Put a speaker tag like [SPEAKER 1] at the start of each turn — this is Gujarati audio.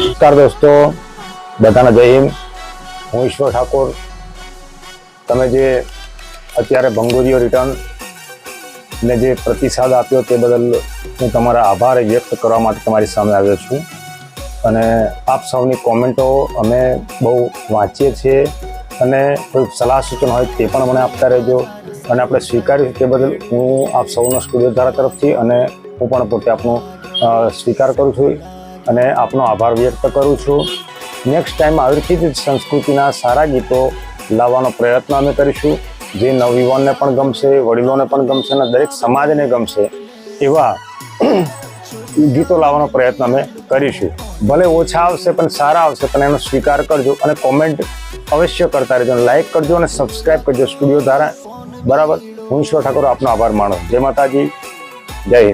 [SPEAKER 1] નમસ્કાર દોસ્તો, બધાને જય હિન્દ. હું ઈશ્વર ઠાકોર. તમે જે અત્યારે ભંગોરીઓ રિટર્ન ને જે પ્રતિસાદ આપ્યો તે બદલ હું તમારા આભાર વ્યક્ત કરવા માટે તમારી સામે આવ્યો છું. અને આપ સૌની કોમેન્ટો અમે બહુ વાંચીએ છીએ અને કોઈ સલાહ સૂચન હોય તે પણ મને આપતા રહેજો. અને આપણે સ્વીકાર્યું તે બદલ હું આપ સૌનો સ્ટુડિયો ધારા તરફથી અને હું પણ પોતે આપનો સ્વીકાર કરું છું અને આપનો આભાર વ્યક્ત કરું છું. નેક્સ્ટ ટાઈમ આવી જ સંસ્કૃતિના સારા ગીતો લાવવાનો પ્રયત્ન અમે કરીશું. જે નવયુવાનને પણ ગમશે, વડીલોને પણ ગમશે અને દરેક સમાજને ગમશે એવા ગીતો લાવવાનો પ્રયત્ન અમે કરીશું. ભલે ઓછા આવશે પણ સારા આવશે પણ એનો સ્વીકાર કરજો અને કોમેન્ટ અવશ્ય કરતા રહેજો લાઇક કરજો અને સબસ્ક્રાઈબ કરજો સ્ટુડિયો ધારા બરાબર? હું ઈશ્વર ઠાકોર આપનો આભાર માણો જય માતાજી. જય હિન્દ.